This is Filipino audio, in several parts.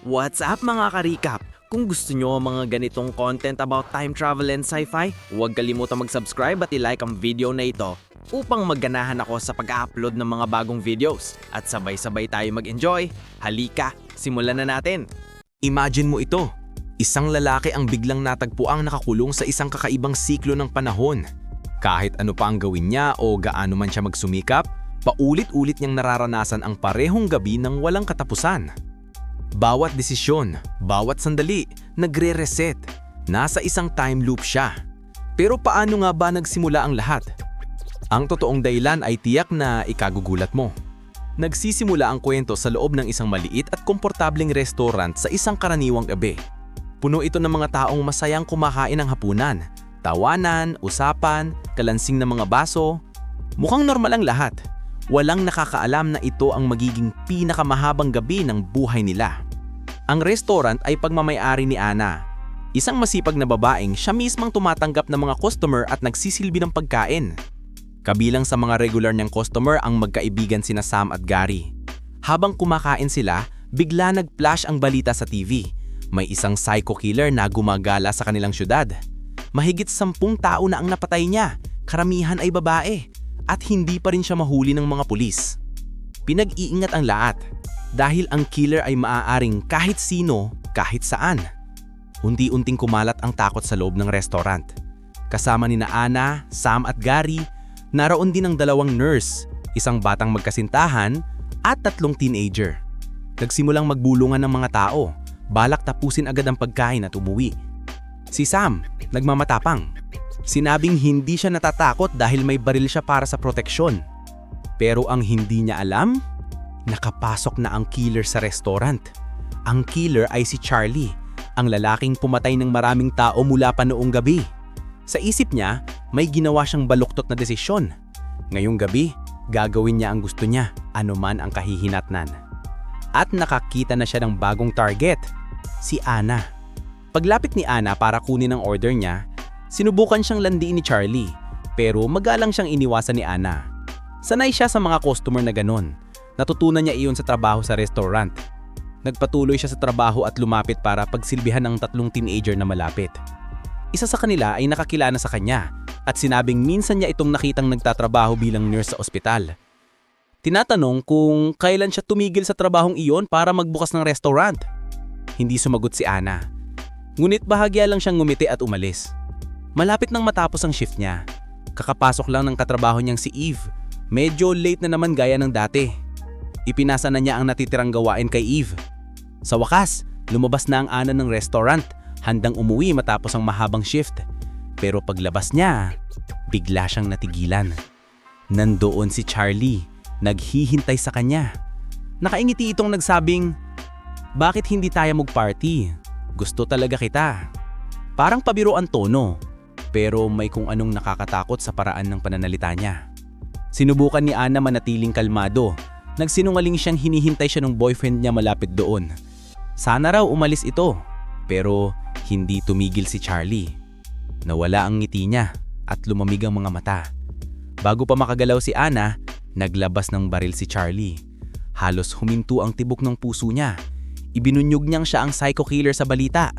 What's up mga ka-recap? Kung gusto nyo ang mga ganitong content about time travel and sci-fi, huwag kalimutan mag-subscribe at i-like ang video na ito upang magganahan ako sa pag-upload ng mga bagong videos at sabay-sabay tayo mag-enjoy. Halika, simulan na natin! Imagine mo ito. Isang lalaki ang biglang natagpuang nakakulong sa isang kakaibang siklo ng panahon. Kahit ano pa ang gawin niya o gaano man siya magsumikap, paulit-ulit niyang nararanasan ang parehong gabi ng walang katapusan. Bawat desisyon, bawat sandali, nagre-reset. Nasa isang time loop siya. Pero paano nga ba nagsimula ang lahat? Ang totoong dahilan ay tiyak na ikagugulat mo. Nagsisimula ang kwento sa loob ng isang maliit at komportableng restaurant sa isang karaniwang gabi. Puno ito ng mga taong masayang kumakain ng hapunan, tawanan, usapan, kalansing ng mga baso. Mukhang normal ang lahat. Walang nakakaalam na ito ang magiging pinakamahabang gabi ng buhay nila. Ang restaurant ay pagmamayari ni Ana. Isang masipag na babaeng siya mismang tumatanggap ng mga customer at nagsisilbi ng pagkain. Kabilang sa mga regular niyang customer ang magkaibigan sina Sam at Gary. Habang kumakain sila, bigla nag-flash ang balita sa TV. May isang psycho killer na gumagala sa kanilang syudad. Mahigit sampung tao na ang napatay niya, karamihan ay babae, at hindi pa rin siya mahuli ng mga pulis. Pinag-iingat ang lahat dahil ang killer ay maaaring kahit sino, kahit saan. Unti-unting kumalat ang takot sa loob ng restaurant. Kasama ni na Ana, Sam at Gary, naroon din ang dalawang nurse, isang batang magkasintahan at tatlong teenager. Nagsimulang magbulungan ng mga tao, balak tapusin agad ang pagkain at umuwi. Si Sam, nagmamatapang. Sinabing hindi siya natatakot dahil may baril siya para sa proteksyon. Pero ang hindi niya alam, nakapasok na ang killer sa restaurant. Ang killer ay si Charlie, ang lalaking pumatay ng maraming tao mula pa noong gabi. Sa isip niya, may ginawa siyang baluktot na desisyon. Ngayong gabi, gagawin niya ang gusto niya, anuman ang kahihinatnan. At nakakita na siya ng bagong target, si Ana. Paglapit ni Ana para kunin ang order niya, sinubukan siyang landiin ni Charlie, pero magalang siyang iniwasan ni Ana. Sanay siya sa mga customer na ganon. Natutunan niya iyon sa trabaho sa restaurant. Nagpatuloy siya sa trabaho at lumapit para pagsilbihan ng tatlong teenager na malapit. Isa sa kanila ay nakakilala sa kanya at sinabing minsan niya itong nakitang nagtatrabaho bilang nurse sa ospital. Tinatanong kung kailan siya tumigil sa trabahong iyon para magbukas ng restaurant. Hindi sumagot si Ana. Ngunit bahagya lang siyang ngumiti at umalis. Malapit nang matapos ang shift niya. Kakapasok lang ng katrabaho niyang si Eve. Medyo late na naman gaya ng dati. Ipinasa na niya ang natitirang gawain kay Eve. Sa wakas, lumabas na ang Ana ng restaurant, handang umuwi matapos ang mahabang shift. Pero paglabas niya, bigla siyang natigilan. Nandoon si Charlie, naghihintay sa kanya. Nakaingiti itong nagsabing, Bakit hindi tayo mag-party? Gusto talaga kita. Parang pabiro ang tono, pero may kung anong nakakatakot sa paraan ng pananalita niya. Sinubukan ni Ana manatiling kalmado. Nagsinungaling siyang hinihintay siya ng boyfriend niya malapit doon. Sana raw umalis ito, pero hindi tumigil si Charlie. Nawala ang ngiti niya at lumamig ang mga mata. Bago pa makagalaw si Ana, naglabas ng baril si Charlie. Halos huminto ang tibok ng puso niya. Ibinunyog niyang siya ang psycho killer sa balita,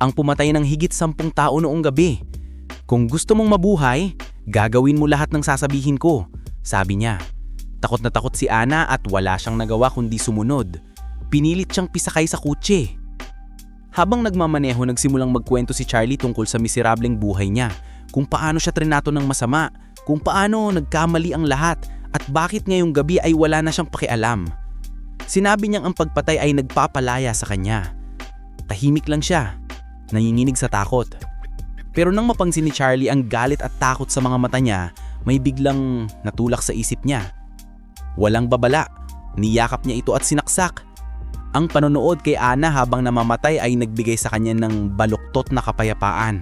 ang pumatay ng higit sampung tao noong gabi. Kung gusto mong mabuhay, gagawin mo lahat ng sasabihin ko, sabi niya. Takot na takot si Ana at wala siyang nagawa kundi sumunod. Pinilit siyang pisakay sa kutse. Habang nagmamaneho, nagsimulang magkwento si Charlie tungkol sa miserableng buhay niya, kung paano siya trinato ng masama, kung paano nagkamali ang lahat, at bakit ngayong gabi ay wala na siyang pakialam. Sinabi niyang ang pagpatay ay nagpapalaya sa kanya. Tahimik lang siya, nanginginig sa takot. Pero nang mapansin ni Charlie ang galit at takot sa mga mata niya, may biglang natulak sa isip niya. Walang babala, niyakap niya ito at sinaksak. Ang panonood kay Ana habang namamatay ay nagbigay sa kanya ng baluktot na kapayapaan.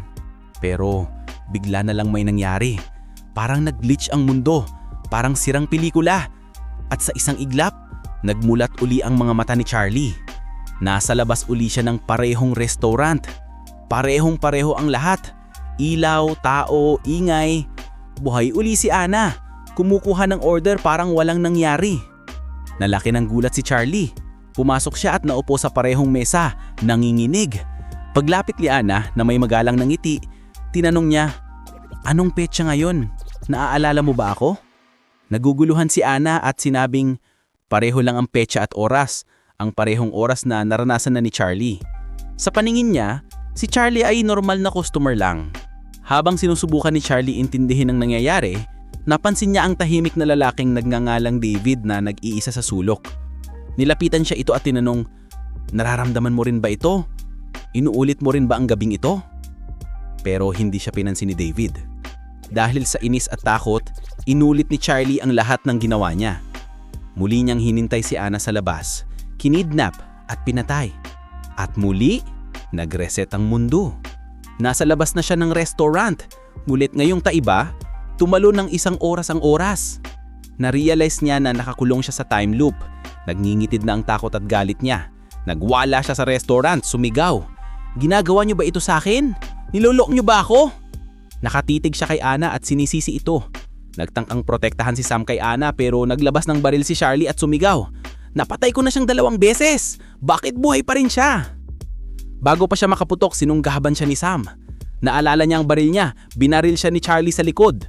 Pero bigla na lang may nangyari. Parang nag-glitch ang mundo, parang sirang pelikula. At sa isang iglap, nagmulat uli ang mga mata ni Charlie. Nasa labas uli siya ng parehong restaurant. Parehong pareho ang lahat. Ilaw, tao, ingay. Buhay uli si Ana. Kumukuha ng order parang walang nangyari. Nalaki ng gulat si Charlie. Pumasok siya at naupo sa parehong mesa, nanginginig. Paglapit ni Ana na may magalang ng ngiti, tinanong niya, Anong petsa ngayon? Naaalala mo ba ako? Naguguluhan si Ana at sinabing, pareho lang ang petsa at oras, ang parehong oras na naranasan na ni Charlie. Sa paningin niya, si Charlie ay normal na customer lang. Habang sinusubukan ni Charlie intindihin ang nangyayari, napansin niya ang tahimik na lalaking nagngangalang David na nag-iisa sa sulok. Nilapitan siya ito at tinanong, Nararamdaman mo rin ba ito? Inuulit mo rin ba ang gabing ito? Pero hindi siya pinansin ni David. Dahil sa inis at takot, inulit ni Charlie ang lahat ng ginawa niya. Muli niyang hinintay si Ana sa labas, kinidnap at pinatay. At muli, nag-reset ang mundo. Nasa labas na siya ng restaurant. Ngulit ngayong taiba, tumalo ng isang oras ang oras. Na-realize niya na nakakulong siya sa time loop. Nagngingitid na ang takot at galit niya. Nagwala siya sa restaurant, sumigaw. Ginagawa niyo ba ito sa akin? Nilolok niyo ba ako? Nakatitig siya kay Ana at sinisisi ito. Nagtangkang protektahan si Sam kay Ana pero naglabas ng baril si Charlie at sumigaw. Napatay ko na siyang dalawang beses. Bakit buhay pa rin siya? Bago pa siya makaputok, sinunggaban siya ni Sam. Naalala niya ang baril niya, binaril siya ni Charlie sa likod.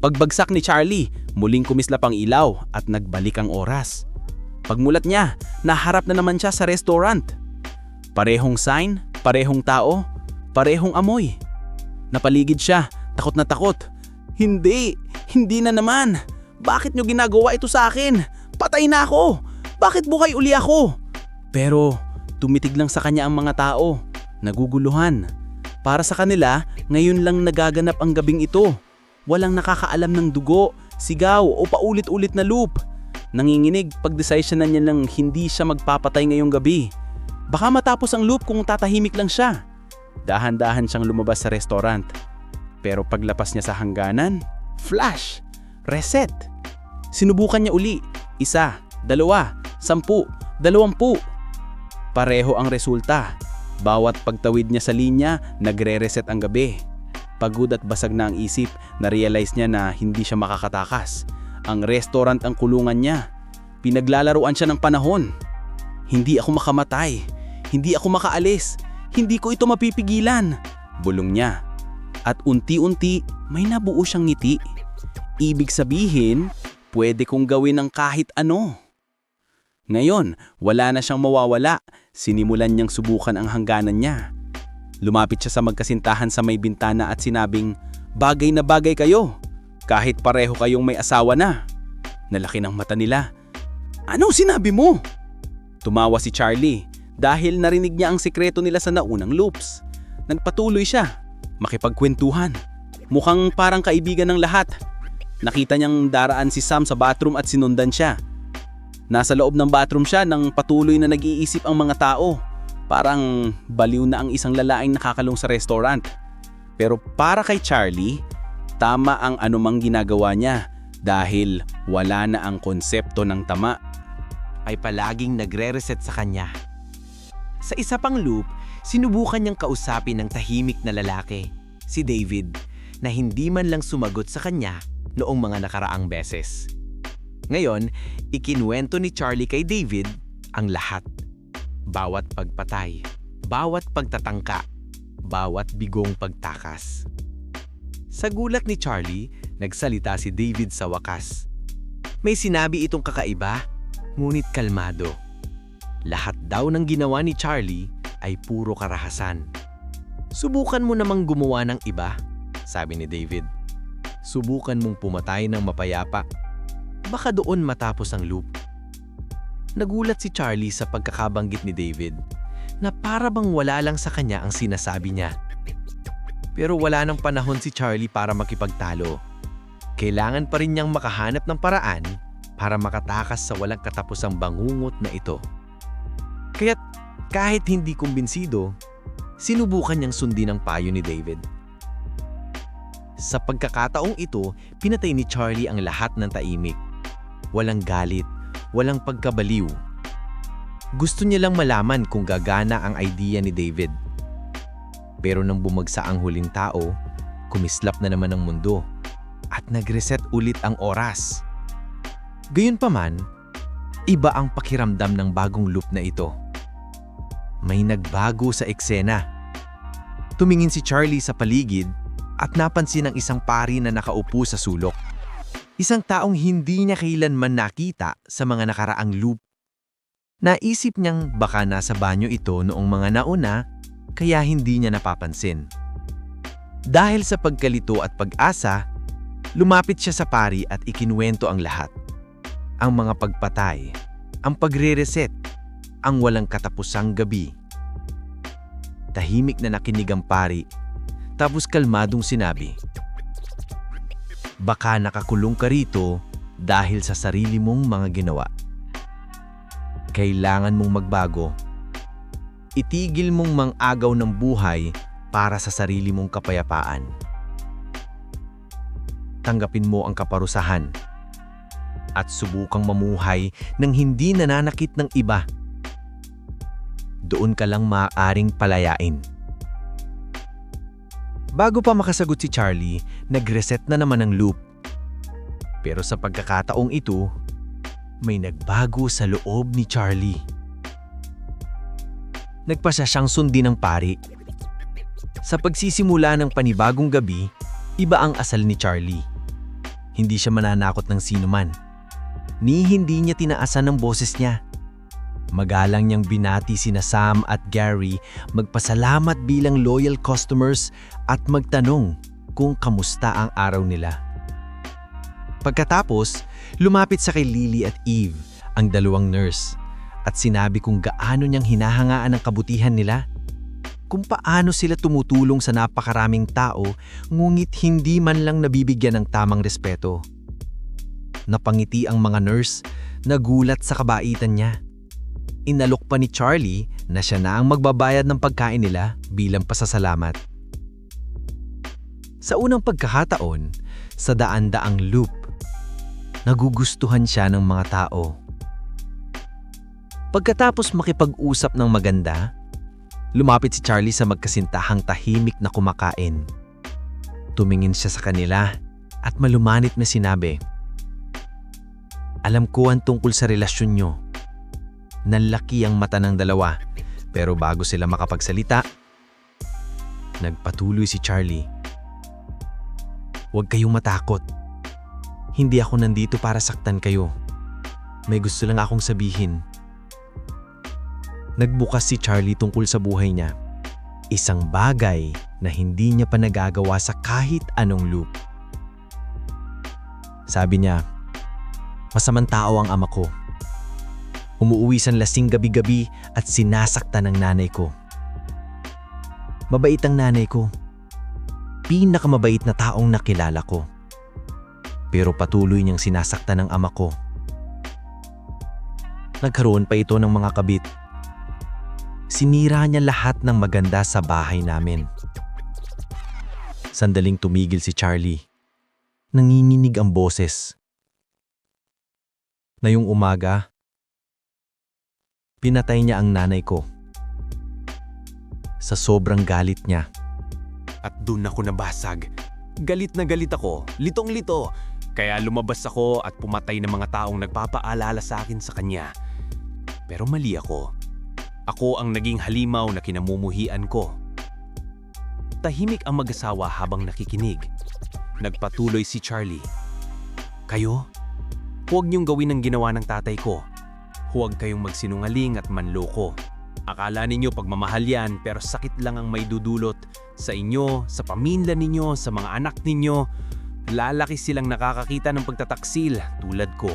Pagbagsak ni Charlie, muling kumislap ang ilaw at nagbalik ang oras. Pagmulat niya, naharap na naman siya sa restaurant. Parehong sign, parehong tao, parehong amoy. Napaligid siya, takot na takot. Hindi, hindi na naman. Bakit nyo ginagawa ito sa akin? Patay na ako. Bakit buhay uli ako? Pero tumitig lang sa kanya ang mga tao. Naguguluhan. Para sa kanila, ngayon lang nagaganap ang gabing ito. Walang nakakaalam ng dugo, sigaw o paulit-ulit na loop. Nanginginig pag-decide na niya lang hindi siya magpapatay ngayong gabi. Baka matapos ang loop kung tatahimik lang siya. Dahan-dahan siyang lumabas sa restaurant. Pero paglapas niya sa hangganan, flash, reset. Sinubukan niya uli, isa, dalawa, sampu, dalawampu. Pareho ang resulta. Bawat pagtawid niya sa linya, nagre-reset ang gabi. Pagod at basag na ang isip, na-realize niya na hindi siya makakatakas. Ang restaurant ang kulungan niya. Pinaglalaruan siya ng panahon. Hindi ako makamatay. Hindi ako makaalis. Hindi ko ito mapipigilan. Bulong niya. At unti-unti, may nabuo siyang ngiti. Ibig sabihin, pwede kong gawin ng kahit ano. Ngayon, wala na siyang mawawala. Sinimulan niyang subukan ang hangganan niya. Lumapit siya sa magkasintahan sa may bintana at sinabing, Bagay na bagay kayo. Kahit pareho kayong may asawa na. Nalaki ng mata nila. Anong sinabi mo? Tumawa si Charlie dahil narinig niya ang sikreto nila sa naunang loops. Nagpatuloy siya, makipagkwentuhan. Mukhang parang kaibigan ng lahat. Nakita niyang daraan si Sam sa bathroom at sinundan siya. Nasa loob ng bathroom siya nang patuloy na nag-iisip ang mga tao. Parang baliw na ang isang lalaing nakakalong sa restaurant. Pero para kay Charlie, tama ang anumang ginagawa niya dahil wala na ang konsepto ng tama. ay palaging nagre-reset sa kanya. Sa isa pang loop, sinubukan niyang kausapin ng tahimik na lalaki, si David, na hindi man lang sumagot sa kanya noong mga nakaraang beses. Ngayon, ikinwento ni Charlie kay David ang lahat. Bawat pagpatay, bawat pagtatangka, bawat bigong pagtakas. Sa gulat ni Charlie, nagsalita si David sa wakas. May sinabi itong kakaiba, ngunit kalmado. Lahat daw ng ginawa ni Charlie ay puro karahasan. Subukan mo namang gumawa ng iba, sabi ni David. Subukan mong pumatay ng mapayapa. Baka doon matapos ang loop. Nagulat si Charlie sa pagkakabanggit ni David na para bang wala lang sa kanya ang sinasabi niya. Pero wala nang panahon si Charlie para makipagtalo. Kailangan pa rin niyang makahanap ng paraan para makatakas sa walang katapusang bangungot na ito. Kaya't kahit hindi kumbinsido, sinubukan niyang sundin ang payo ni David. Sa pagkakataong ito, pinatay ni Charlie ang lahat ng taimik. Walang galit, walang pagkabaliw. Gusto niya lang malaman kung gagana ang idea ni David. Pero nang bumagsa ang huling tao, kumislap na naman ang mundo at nag-reset ulit ang oras. Gayunpaman, Iba ang pakiramdam ng bagong loop na ito. May nagbago sa eksena. Tumingin si Charlie sa paligid at napansin ang isang pari na nakaupo sa sulok. Isang taong hindi niya kailanman nakita sa mga nakaraang loop. Naisip niyang baka nasa banyo ito noong mga nauna kaya hindi niya napapansin. Dahil sa pagkalito at pag-asa, lumapit siya sa pari at ikinuwento ang lahat. Ang mga pagpatay, ang pagre-reset, ang walang katapusang gabi. Tahimik na nakinig ang pari, tapos kalmadong sinabi, Baka nakakulong ka rito dahil sa sarili mong mga ginawa. Kailangan mong magbago. Itigil mong mang-agaw ng buhay para sa sarili mong kapayapaan. Tanggapin mo ang kaparusahan at subukang mamuhay ng hindi nananakit ng iba. Doon ka lang maaaring palayain. Bago pa makasagot si Charlie, nag-reset na naman ang loop. Pero sa pagkakataong ito, may nagbago sa loob ni Charlie. Nagpasya siyang sundin ng pari. Sa pagsisimula ng panibagong gabi, iba ang asal ni Charlie. Hindi siya mananakot ng sino man. Ni hindi niya tinaasan ang boses niya. Magalang niyang binati sina Sam at Gary magpasalamat bilang loyal customers at magtanong kung kamusta ang araw nila. Pagkatapos, lumapit sa kay Lily at Eve, ang dalawang nurse, at sinabi kung gaano niyang hinahangaan ang kabutihan nila. Kung paano sila tumutulong sa napakaraming tao ngunit hindi man lang nabibigyan ng tamang respeto. Napangiti ang mga nurse, nagulat sa kabaitan niya. Inalok pa ni Charlie na siya na ang magbabayad ng pagkain nila bilang pasasalamat. Sa unang pagkakataon, sa daan-daang loop, nagugustuhan siya ng mga tao. Pagkatapos makipag-usap ng maganda, lumapit si Charlie sa magkasintahang tahimik na kumakain. Tumingin siya sa kanila at malumanit na sinabi, Alam ko ang tungkol sa relasyon nyo. Nalaki ang mata ng dalawa, pero bago sila makapagsalita, nagpatuloy si Charlie. Huwag kayong matakot. Hindi ako nandito para saktan kayo. May gusto lang akong sabihin. Nagbukas si Charlie tungkol sa buhay niya. Isang bagay na hindi niya pa nagagawa sa kahit anong loop. Sabi niya, masamang tao ang ama ko. Umuuwi sa lasing gabi-gabi at sinasaktan ng nanay ko. Mabait ang nanay ko. Pinakamabait na taong nakilala ko. Pero patuloy niyang sinasaktan ng ama ko. Nagkaroon pa ito ng mga kabit. Sinira niya lahat ng maganda sa bahay namin. Sandaling tumigil si Charlie. Nanginginig ang boses. Na yung umaga, pinatay niya ang nanay ko. Sa sobrang galit niya. At dun ako nabasag. Galit na galit ako, litong-lito. Kaya lumabas ako at pumatay ng mga taong nagpapaalala sa akin sa kanya. Pero mali ako. Ako ang naging halimaw na kinamumuhian ko. Tahimik ang mag-asawa habang nakikinig. Nagpatuloy si Charlie. Kayo? Huwag niyong gawin ang ginawa ng tatay ko. Huwag kayong magsinungaling at manloko. Akala ninyo pagmamahal yan pero sakit lang ang may dudulot sa inyo, sa pamilya ninyo, sa mga anak ninyo. Lalaki silang nakakakita ng pagtataksil tulad ko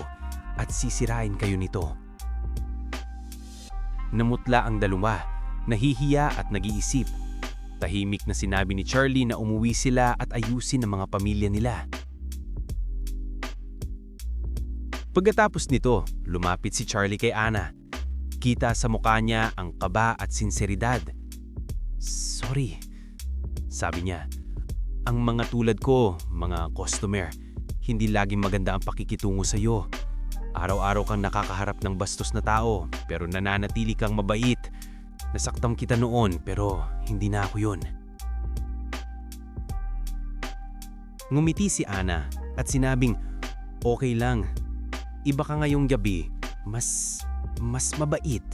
at sisirain kayo nito. Namutla ang dalawa, nahihiya at nag-iisip. Tahimik na sinabi ni Charlie na umuwi sila at ayusin ang mga pamilya nila. Pagkatapos nito, lumapit si Charlie kay Ana. Kita sa mukha niya ang kaba at sinseridad. Sorry, sabi niya. Ang mga tulad ko, mga customer, hindi laging maganda ang pakikitungo sa iyo. Araw-araw kang nakakaharap ng bastos na tao, pero nananatili kang mabait. Nasaktan kita noon, pero hindi na ako yun. Ngumiti si Ana at sinabing, Okay lang, iba ka ngayong gabi, mas, mas mabait.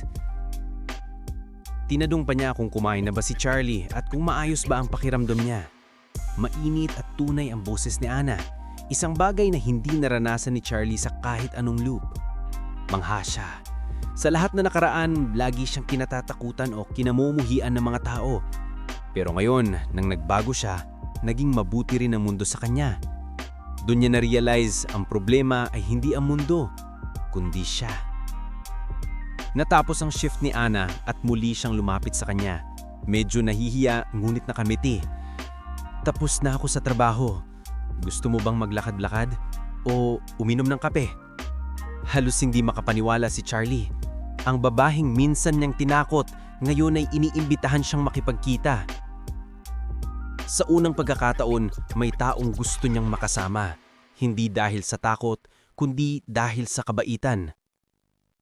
Tinadong pa niya kung kumain na ba si Charlie at kung maayos ba ang pakiramdam niya. Mainit at tunay ang boses ni Ana. Isang bagay na hindi naranasan ni Charlie sa kahit anong loop. Mangha siya. Sa lahat na nakaraan, lagi siyang kinatatakutan o kinamumuhian ng mga tao. Pero ngayon, nang nagbago siya, naging mabuti rin ang mundo sa kanya. Doon niya na-realize ang problema ay hindi ang mundo, kundi siya. Natapos ang shift ni Ana at muli siyang lumapit sa kanya. Medyo nahihiya ngunit nakamiti. Tapos na ako sa trabaho. Gusto mo bang maglakad-lakad? O uminom ng kape? Halos hindi makapaniwala si Charlie. Ang babahing minsan niyang tinakot, ngayon ay iniimbitahan siyang makipagkita. Sa unang pagkakataon, may taong gusto niyang makasama. Hindi dahil sa takot, kundi dahil sa kabaitan.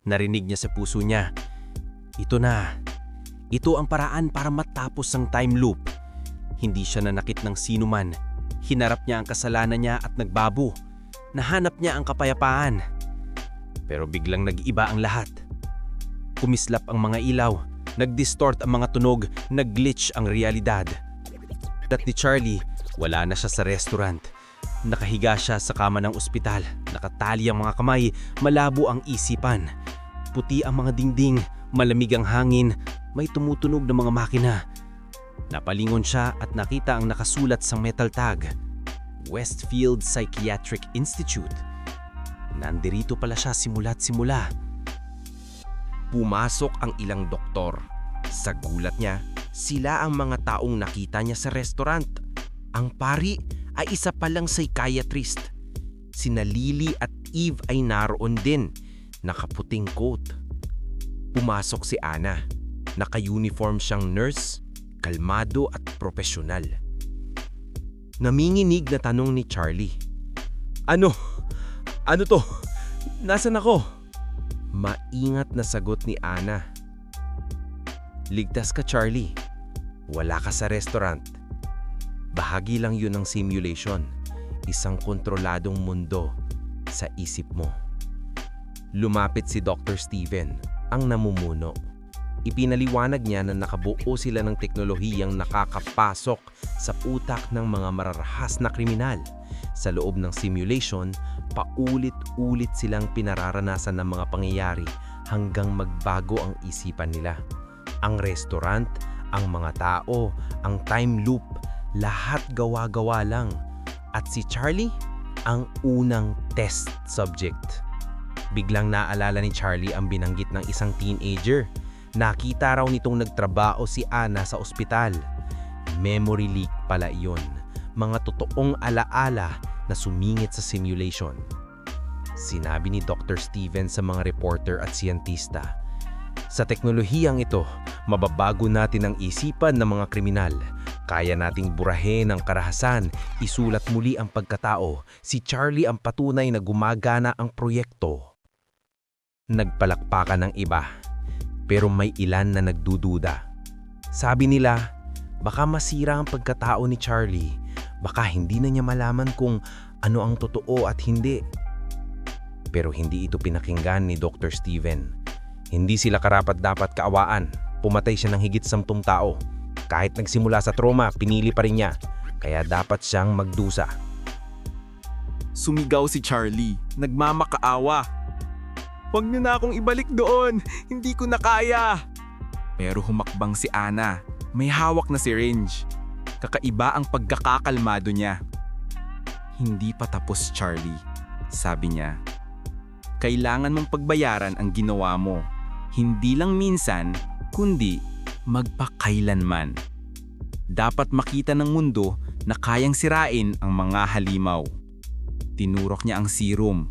Narinig niya sa puso niya, Ito na. Ito ang paraan para matapos ang time loop. Hindi siya nanakit ng sino man. Hinarap niya ang kasalanan niya at nagbabo. Nahanap niya ang kapayapaan. Pero biglang nag-iba ang lahat. Kumislap ang mga ilaw, nag-distort ang mga tunog, nag-glitch ang realidad. Dat ni Charlie, wala na siya sa restaurant. Nakahiga siya sa kama ng ospital, nakatali ang mga kamay, malabo ang isipan. Puti ang mga dingding, malamig ang hangin, may tumutunog na mga makina. Napalingon siya at nakita ang nakasulat sa metal tag, Westfield Psychiatric Institute. Nandirito pala siya simula't simula. Pumasok ang ilang doktor. Sa gulat niya, sila ang mga taong nakita niya sa restaurant. Ang pari ay isa palang psychiatrist. Sina Lily at Eve ay naroon din, nakaputing coat. Pumasok si Ana. Naka-uniform siyang nurse, kalmado at profesional. Naminginig na tanong ni Charlie. Ano? Ano to? Nasaan ako? Maingat na sagot ni Ana. Ligtas ka Charlie. Wala ka sa restaurant. Bahagi lang yun ng simulation. Isang kontroladong mundo sa isip mo. Lumapit si Dr. Steven, ang namumuno. Ipinaliwanag niya na nakabuo sila ng teknolohiyang nakakapasok sa utak ng mga mararahas na kriminal. Sa loob ng simulation, paulit-ulit silang pinararanasan ng mga pangyayari hanggang magbago ang isipan nila. Ang restaurant, ang mga tao, ang time loop, lahat gawa-gawa lang. At si Charlie, ang unang test subject. Biglang naalala ni Charlie ang binanggit ng isang teenager. Nakita raw nitong nagtrabaho si Ana sa ospital. Memory leak pala iyon. Mga totoong alaala na sumingit sa simulation. Sinabi ni Dr. Steven sa mga reporter at siyentista, Sa teknolohiyang ito, mababago natin ang isipan ng mga kriminal. Kaya nating burahin ang karahasan, isulat muli ang pagkatao. Si Charlie ang patunay na gumagana ang proyekto. Nagpalakpakan ng iba, pero may ilan na nagdududa. Sabi nila, baka masira ang pagkatao ni Charlie. Baka hindi na niya malaman kung ano ang totoo at hindi. Pero hindi ito pinakinggan ni Dr. Steven. Hindi sila karapat dapat kaawaan. Pumatay siya ng higit sampung tao. Kahit nagsimula sa trauma, pinili pa rin niya. Kaya dapat siyang magdusa. Sumigaw si Charlie, nagmamakaawa. Huwag niyo na akong ibalik doon, hindi ko na kaya. Pero humakbang si Ana, may hawak na syringe. Kakaiba ang pagkakakalmado niya. Hindi pa tapos Charlie, sabi niya. Kailangan mong pagbayaran ang ginawa mo. Hindi lang minsan, kundi magpakailanman. Dapat makita ng mundo na kayang sirain ang mga halimaw. Tinurok niya ang serum.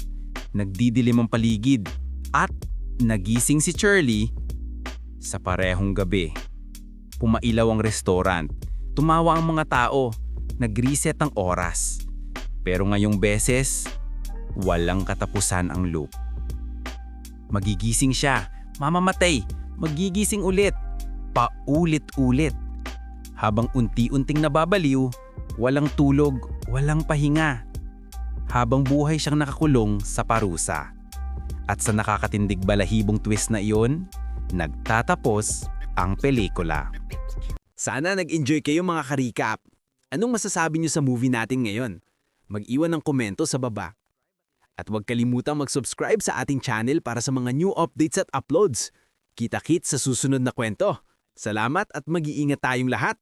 Nagdidilim ang paligid. At nagising si Charlie sa parehong gabi. Pumailaw ang restaurant. Tumawa ang mga tao. Nag-reset ang oras. Pero ngayong beses, walang katapusan ang loop. Magigising siya, mamamatay, magigising ulit, paulit-ulit. Habang unti-unting nababaliw, walang tulog, walang pahinga. Habang buhay siyang nakakulong sa parusa. At sa nakakatindig balahibong twist na iyon, nagtatapos ang pelikula. Sana nag-enjoy kayo mga karikap. Anong masasabi niyo sa movie natin ngayon? Mag-iwan ng komento sa baba. At huwag kalimutang mag-subscribe sa ating channel para sa mga new updates at uploads. Kita-kit sa susunod na kwento. Salamat at mag-iingat tayong lahat.